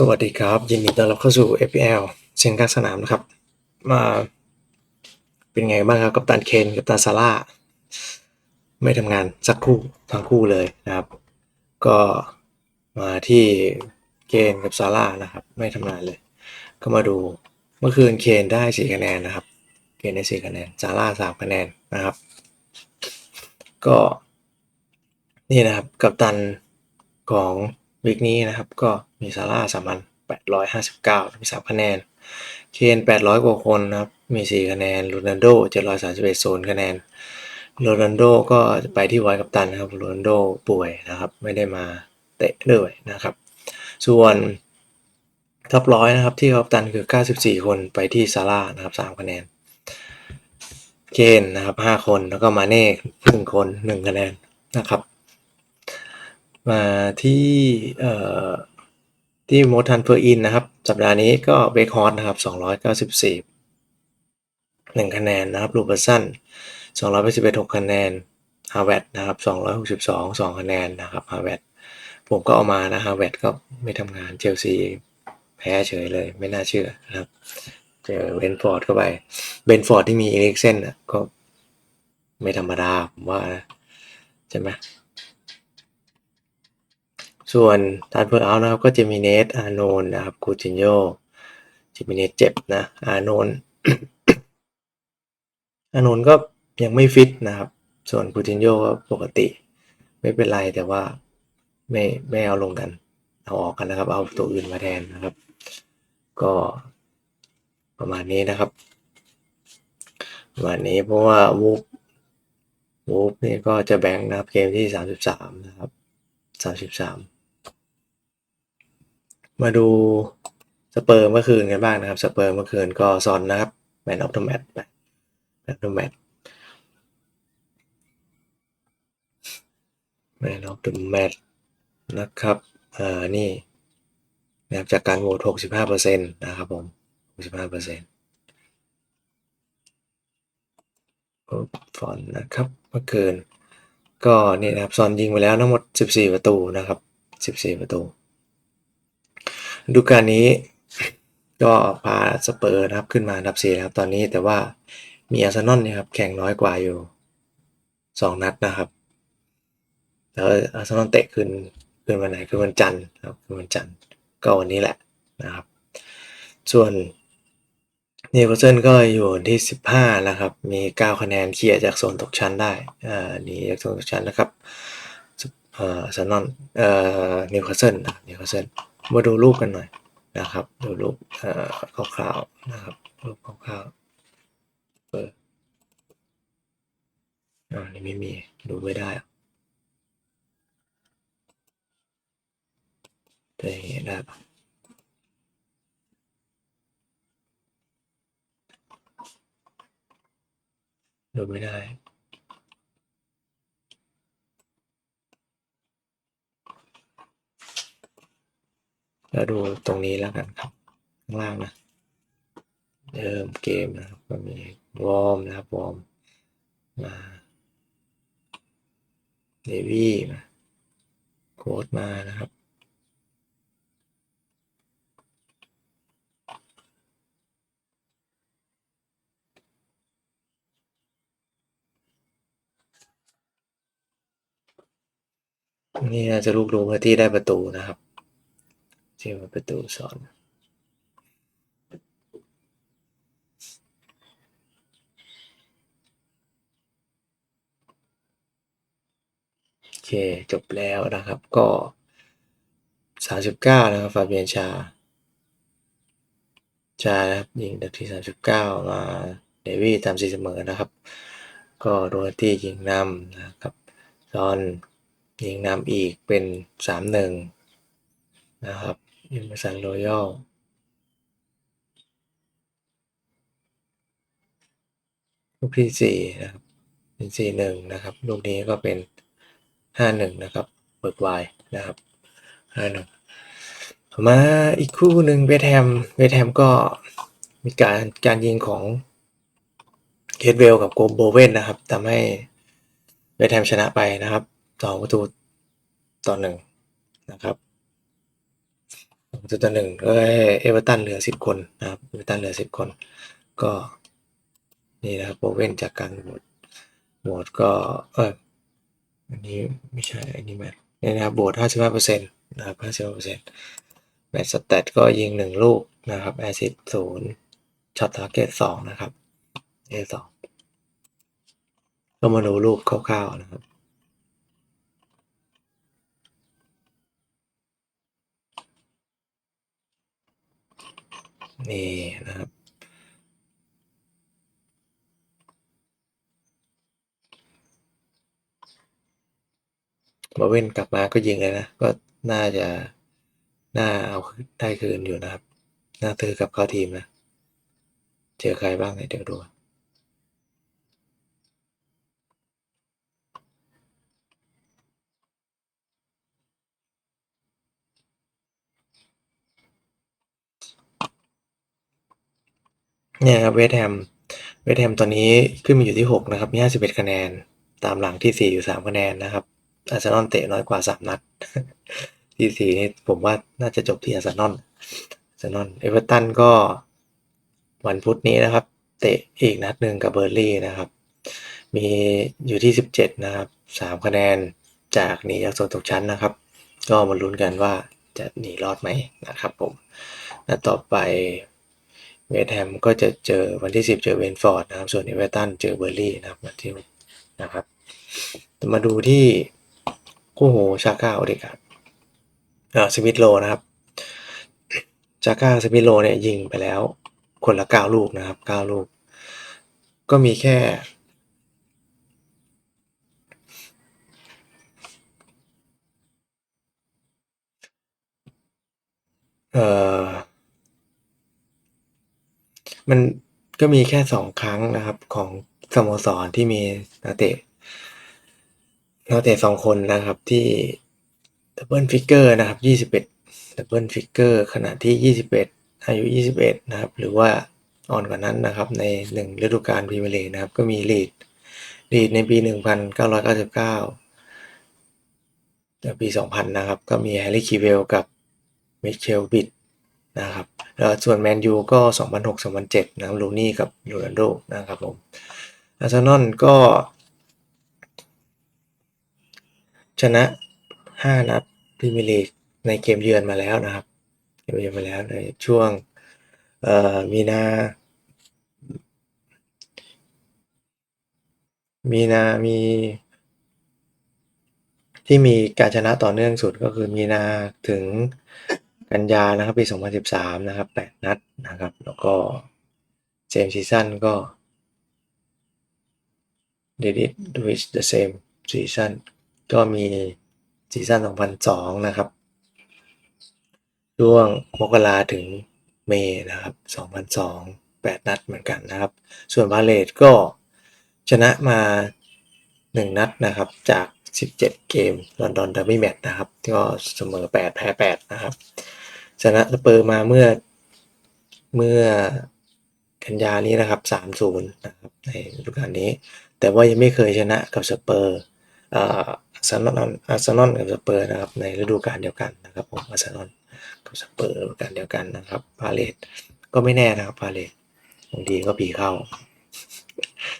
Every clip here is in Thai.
สวัสดีครับ ยินดีต้อนรับเข้าสู่ FPL เสียงกลางสนามนะครับ มาเป็นไงบ้างครับ กับตันเคนกับตันซาร่าไม่ทำงานสักคู่ทั้งคู่เลยนะครับ ก็มาที่เคนกับซาร่านะครับ ไม่ทำงานเลย ก็มาดูเมื่อคืนเคนได้สี่คะแนนนะครับ เคนได้สี่คะแนนซาร่าสามคะแนนนะครับ ก็นี่นะครับกับตันของวิกนี้นะครับก็ มีซาร่าสามพันแปดร้อยห้าสิบเก้ามีสามคะแนน เคนแปดร้อยกว่าคนนะครับ มีสี่คะแนนโรนัลโดเจ็ดร้อยสามสิบเอ็ดโซนคะแนนโรนัลโดก็ไปที่ไวกับตันนะครับโรนัลโดป่วยนะครับ ไม่ได้มาเตะด้วยนะครับ ส่วนท็อปร้อยนะครับที่กัปตันคือ 94 คนไปที่ซาร่านะครับ3คะแนน เคนนะครับ 5 คนแล้วก็มาเน่หนึ่งคนหนึ่งคะแนนนะครับ มาที่เอ่อ ที่โมทันเฟอร์อินนะครับ สัปดาห์นี้ก็เบคฮอตนะครับ 294หนึ่งคะแนนนะครับลูเบอร์สัน281 6 คะแนนฮาร์เวดนะครับ 262 2 คะแนนนะครับฮาร์เวดผมก็เอามานะฮาร์เวดก็ไม่ทำงานเชลซีแพ้เฉยเลยไม่น่าเชื่อนะครับ เจอเบนฟอร์ดเข้าไปเบนฟอร์ดที่มีเอริกเซนก็ไม่ธรรมดาผมว่านะใช่ไหม ส่วนทานเพื่อเอานะครับก็จะมีเนทอาโนนนะครับคูตินโยจะมีเนทเจ็บนะอาโนนอาโนนก็ยังไม่ฟิตนะครับ ส่วนคูตินโยก็ปกติ ไม่เป็นไรแต่ว่าไม่ไม่เอาลงกัน เอาออกกันนะครับ เอาตัวอื่นมาแทนนะครับ ก็ประมาณนี้นะครับ ประมาณนี้เพราะว่าวูฟวูฟนี่ก็จะแบ่งนะครับเกมที่ 33 นะครับ 33 มาดูสเปอร์เมื่อคืนกันบ้างนะครับสเปอร์เมื่อคืนก็ซอนนะครับแมนออฟเดอะแมตแมนออฟเดอะแมตแมนออฟเดอะแมตนะครับอ่านี่นะครับจากการโหวต65%นะครับผม 65%ฟอนต์นะครับเมื่อคืนก็นี่นะครับซอนยิงไปแล้วทั้งหมด 14 ประตูนะครับ 14 ประตู ดูกาลนี้ก็พาสเปอร์นะครับขึ้นมาอันดับ4แล้วครับตอนนี้แต่ว่ามีอาร์เซนอลเนี่ยครับแข่งน้อยกว่าอยู่2นัดนะครับแล้วอาร์เซนอลเตะคืนคืนวันไหนคือวันจันทร์ครับคือวันจันทร์ก็วันนี้แหละนะครับ ส่วนนิวคาสเซิลก็อยู่ที่15นะครับ มี9คะแนนเคลียร์จากโซนตกชั้นได้อ่านี่จากโซนตกชั้นนะครับเอ่ออาร์เซนอลเอ่อนิวคาสเซิลนะนิวคาสเซิล มาดูรูปกันหน่อยนะครับ ดูรูปเอ่อคร่าวๆนะครับ รูปคร่าวๆเปิดอ่านี่ไม่มี ดูไม่ได้อะแต่อย่างนี้ได้ปะดูไม่ได้ แล้วดูตรงนี้แล้วกันครับ ข้างล่างนะเริ่มเกมนะครับก็มีวอร์มนะครับวอร์มมาเดวี่มาโค้ดมานะครับนี่น่าจะลูกรู้เมื่อที่ได้ประตูนะครับ ที่มาประตูสอนโอเคจบแล้วนะครับก็ 39 นะครับฟาเบียนชาชาครับยิงดับที่39 มาเดวี่ตามสีเสมอนะครับ ก็โรนัลตี้ยิงนำนะครับซอนยิงนำอีกเป็น 3-1 นะครับ ยิมสันรอยัลลูกที่สี่นะครับเป็นสี่หนึ่งนะครับ ลูกนี้ก็เป็นห้าหนึ่งนะครับ เบิร์กไวนะครับห้าหนึ่งมาอีกคู่หนึ่งเวทแฮมเวทแฮมก็มีการการยิงของเคทเวลกับโกโบเวนนะครับทำให้เวทแฮมชนะไปนะครับสองประตูต่อหนึ่งนะครับ จุดต่อหนึ่งก็เอเวอร์ตันเหลือสิบคนนะครับเอเวอร์ตันเหลือสิบคน ก็นี่นะครับโบเว่นจากการโหวตโหวตก็เอออันนี้ไม่ใช่อันนี้แมทนี่นะครับโหวตห้าสิบห้าเปอร์เซ็นต์นะครับห้าสิบห้าเปอร์เซ็นต์แมทสแตทก็ยิงหนึ่งลูกนะครับแอซิดศูนย์ช็อตทาร์เก็ตสองนะครับเอสองก็มาดูรูปคร่าวๆนะครับ นี่นะครับ มาเว้นกลับมาก็ยิงเลยนะ ก็น่าจะ น่าเอาได้คืนอยู่นะครับ น่าซื้อกับเข้าทีมนะ เจอใครบ้างเนี่ยเดี๋ยวดู เนี่ยครับเวสต์แฮม เวสต์แฮมตอนนี้ขึ้นมาอยู่ที่ 6 นะครับ มี51คะแนน ตามหลังที่ 4 อยู่ 3 คะแนนนะครับ อาร์เซนอลเตะน้อยกว่า 3 นัด ที่ 4 นี่ผมว่าน่าจะจบที่อาร์เซนอล อาร์เซนอล เอเวอร์ตันก็วันพุธนี้นะครับ เตะอีกนัดหนึ่งกับเบอร์ลี่นะครับ มีอยู่ที่ 17 นะครับ 3 คะแนนจากหนีจากโซนตกชั้นนะครับ ก็มาลุ้นกันว่าจะหนีรอดไหมนะครับผมนัดต่อไป เวสต์แฮมก็จะเจอวันที่ 10 เจอเวนฟอร์ดนะครับ ส่วนเอเวอร์ตันเจอเบอร์ลี่นะครับวันที่นะครับ มาดูที่คู่หูชาก้าโอเดกาเอ่อสมิธโลนะครับชาก้าสมิธโลเนี่ยยิงไปแล้วคนละ 9 ลูกนะครับ 9 ลูก ก็มีแค่เอ่อ มันก็มีแค่สองครั้งนะครับของสโมสรที่มีนักเตะนักเตะสองคนนะครับที่ดับเบิลฟิกเกอร์นะครับยี่สิบเอ็ดดับเบิลฟิกเกอร์ขณะที่ยี่สิบเอ็ดอายุยี่สิบเอ็ดนะครับ หรือว่าอ่อนกว่านั้นนะครับในหนึ่งฤดูกาลพรีเมียร์ลีกนะครับ ก็มีลีดลีดในปีหนึ่งพันเก้าร้อยเก้าสิบเก้าปีสองพันนะครับ ก็มีแฮร์รี่คีเวลกับมิเชลบิด นะครับส่วนแมนยูก็ 2006-2007นะครับลูนี่กับโรนัลโดนะครับผมอาร์เซนอลก็ ชนะ 5 นัดพรีเมียร์ลีกในเกมเยือนมาแล้วนะครับเกมเยือนมาแล้วในช่วงมีนา มีนา มี ที่มีการชนะต่อเนื่องสุดก็คือมีนาถึง กันยานะครับปี 2013 นะครับ 8 นัดนะครับ แล้วก็เ a มซีซั่นก็ did it with the same season ก็มีซีซั่น2002 นะครับ ช่วงมกราถึงเมษนะครับ 2002 8 นัดเหมือนกันนะครับ ส่วนบาเลตก็ชนะมา 1 นัดนะครับ จาก 17 เกมลอนดอนดับเบิลแมตช์นะครับ ก็เสมอ 8 แพ้ 8 นะครับ ชนะสเปอร์มาเมื่อเมื่อกันยานี้นะครับ3-0นย์นะครับในฤดูกาลนี้ แต่ว่ายังไม่เคยชนะกับสเปอร์อาอาร์เซนอลอาร์เซนอลกับสเปอร์นะครับในฤดูกาลเดียวกันนะครับผมอาร์เซนอลกับสเปอร์ฤดูกาลเดียวกันนะครับพาเลตก็ไม่แน่นะครับพาเลตบางทีก็ผีเข้า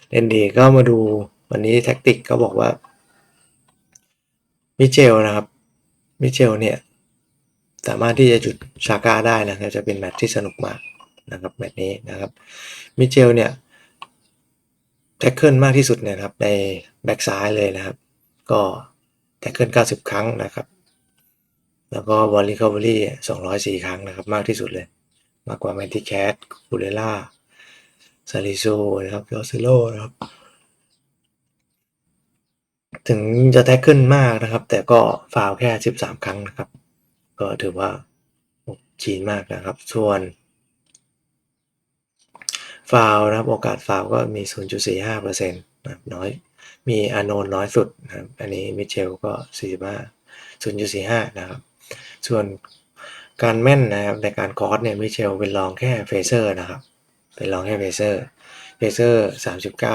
เล่นดีก็มาดูวันนี้แท็กติกก็บอกว่ามิเชลนะครับมิเชลเนี่ย สามารถที่จะจุดชาก้าได้นะครับจะเป็นแมตช์ที่สนุกมากนะครับแมตช์นี้นะครับมิเชลเนี่ยแท็กเกิลมากที่สุดเนี่ยนะครับในแบ็กซ้ายเลยนะครับ ก็แท็กเกิล90 ครั้งนะครับ แล้วก็บอลลีคอเวอรี่204 ครั้งนะครับ มากที่สุดเลย มากกว่าแมนติแคทบูเรล่าซาริโซนะครับยอซิโลนะครับ ถึงจะแท็กเกิลมากนะครับ แต่ก็ฟาวแค่ 13 ครั้งนะครับ ก็ถือว่าชีนมากนะครับ ส่วนฟาวนะครับโอกาสฟาวก็มี 0.45%นะครับน้อยมีอานนน้อยสุดนะครับอันนี้มิเชลก็ 45 0.45 นะครับ ส่วนการแม่นนะครับในการคอร์สเนี่ยมิเชลเป็นรองแค่เฟเซอร์นะครับเป็นรองแค่เฟเซอร์เฟเซอร์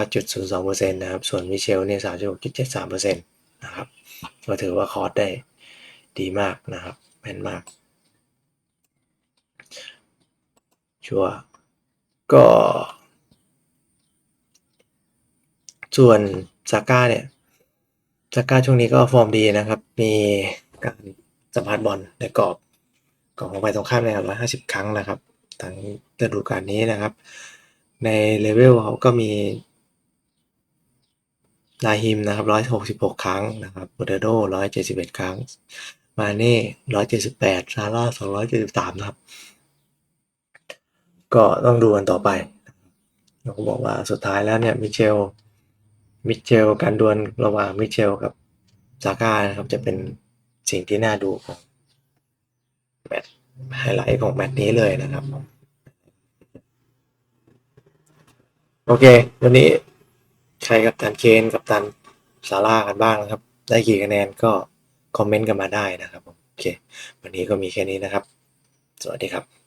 39.02%นะครับ ส่วนมิเชลเนี่ย36.73%นะครับก็ถือว่าคอร์สได้ดีมากนะครับ แม่นมาก ชัวก็ ส่วนซาก้าเนี่ยซาก้าช่วงนี้ก็ฟอร์มดีนะครับ มีการสัมผัสบอลในกรอบของของฝ่ายตรงข้ามในร้อยห้าสิบครั้งนะครับทั้งฤดูกาลนี้นะครับ ในเลเวลเขาก็มีลาฮิมนะครับร้อยหกสิบหกครั้งนะครับโบเดโดร้อยเจ็ดสิบเอ็ดครั้ง มาเน่ร้อยเจ็ดสิบแปดซาร่าสองร้อยเจ็ดสิบสามนะครับ ก็ต้องดูกันต่อไปเราก็บอกว่าสุดท้ายแล้วเนี่ยมิเชลมิเชลการดวลระหว่างมิเชลกับซาก้านะครับจะเป็นสิ่งที่น่าดูของแมตช์ไฮไลท์ของแมตช์นี้เลยนะครับ โอเค วันนี้ใครกับตันเคนกับตันซาร่ากันบ้างนะครับ ได้กี่คะแนนก็ คอมเมนต์กันมาได้นะครับผมโอเค วันนี้ก็มีแค่นี้นะครับ สวัสดีครับ